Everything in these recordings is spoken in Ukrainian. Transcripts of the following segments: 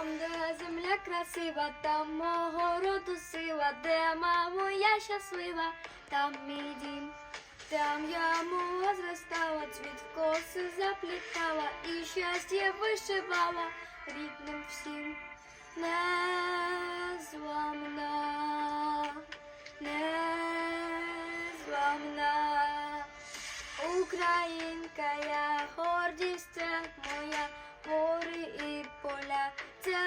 Українка красива, там мого роду сила, де мамо я щаслива, там мій дім. Там я мова зростала, цвіт коси заплітала і щастя вишивала рідним всім. Незламна, незламна, Українка,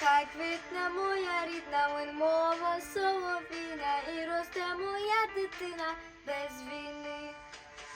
Хай квітне моя рідна, мова соловіна, і росте моя дитина без війни.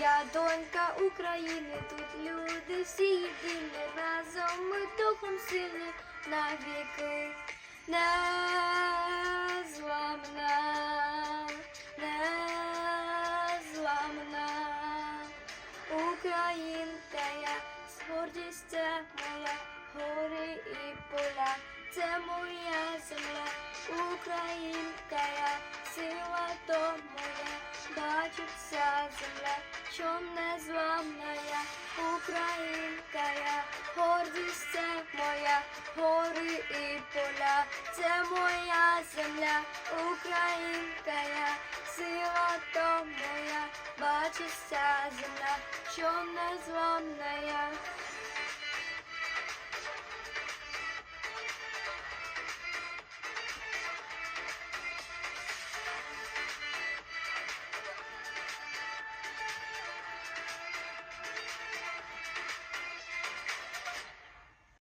Я донька України, тут люди всі єдині, разом ми духом сильні навіки. Це моя земля, Українка я, сила то моя, бачиться земля, що незламна я, Українка я, гордість це моя, гори і поля, це моя земля, Українка я, сила то моя, бачиться земля, що незламна я.